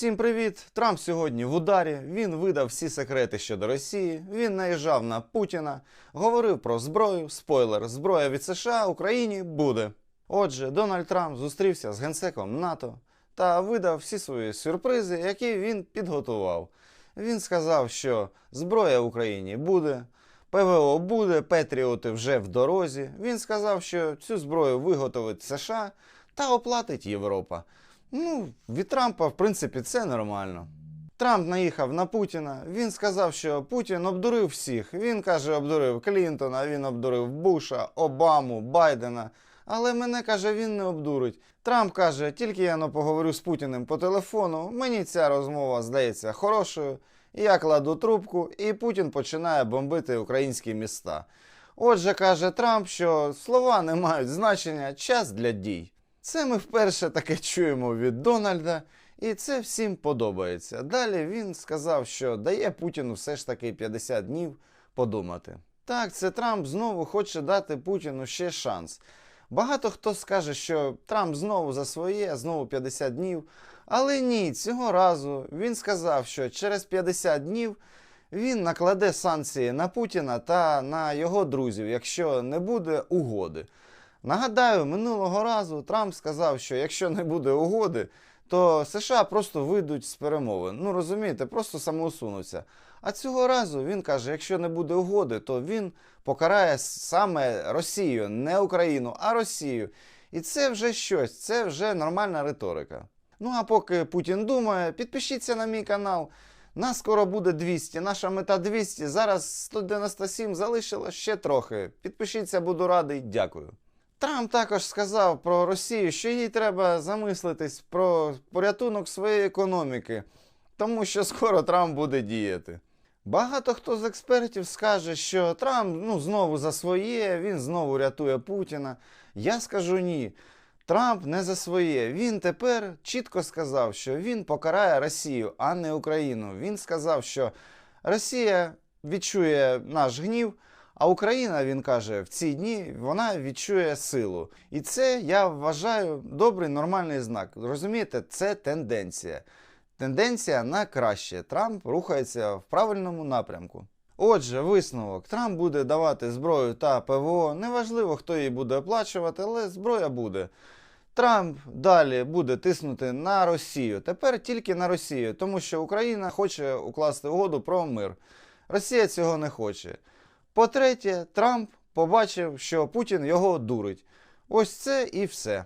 Всім привіт! Трамп сьогодні в ударі. Він видав всі секрети щодо Росії. Він наїжджав на Путіна, говорив про зброю. Спойлер: зброя від США Україні буде. Отже, Дональд Трамп зустрівся з генсеком НАТО та видав всі свої сюрпризи, які він підготував. Він сказав, що зброя Україні буде, ПВО буде, Петріоти вже в дорозі. Він сказав, що цю зброю виготовить США та оплатить Європа. Ну, від Трампа, в принципі, це нормально. Трамп наїхав на Путіна. Він сказав, що Путін обдурив всіх. Він каже, обдурив Клінтона, він обдурив Буша, Обаму, Байдена. Але мене каже, він не обдурить. Трамп каже, тільки я ну, поговорю з Путіним по телефону. Мені ця розмова здається хорошою. Я кладу трубку, і Путін починає бомбити українські міста. Отже, каже Трамп, що слова не мають значення, час для дій. Це ми вперше таке чуємо від Дональда, і це всім подобається. Далі він сказав, що дає Путіну все ж таки 50 днів подумати. Так, це Трамп знову хоче дати Путіну ще шанс. Багато хто скаже, що Трамп знову за своє, знову 50 днів. Але ні, цього разу він сказав, що через 50 днів він накладе санкції на Путіна та на його друзів, якщо не буде угоди. Нагадаю, минулого разу Трамп сказав, що якщо не буде угоди, то США просто вийдуть з перемовин. Ну розумієте, просто самоусунуться. А цього разу він каже, якщо не буде угоди, то він покарає саме Росію, не Україну, а Росію. І це вже щось, це вже нормальна риторика. Ну а поки Путін думає, підпишіться на мій канал. Нас скоро буде 200, наша мета 200, зараз 197 залишилось ще трохи. Підпишіться, буду радий, дякую. Трамп також сказав про Росію, що їй треба замислитись про порятунок своєї економіки, тому що скоро Трамп буде діяти. Багато хто з експертів скаже, що Трамп ну, знову за своє, він знову рятує Путіна. Я скажу ні. Трамп не за своє. Він тепер чітко сказав, що він покарає Росію, а не Україну. Він сказав, що Росія відчує наш гнів. А Україна, він каже, в ці дні вона відчує силу. І це я вважаю добрий нормальний знак. Розумієте, це тенденція. Тенденція на краще. Трамп рухається в правильному напрямку. Отже, висновок: Трамп буде давати зброю та ПВО. Неважливо, хто її буде оплачувати, але зброя буде. Трамп далі буде тиснути на Росію. Тепер тільки на Росію, тому що Україна хоче укласти угоду про мир. Росія цього не хоче. По-третє, Трамп побачив, що Путін його дурить. Ось це і все.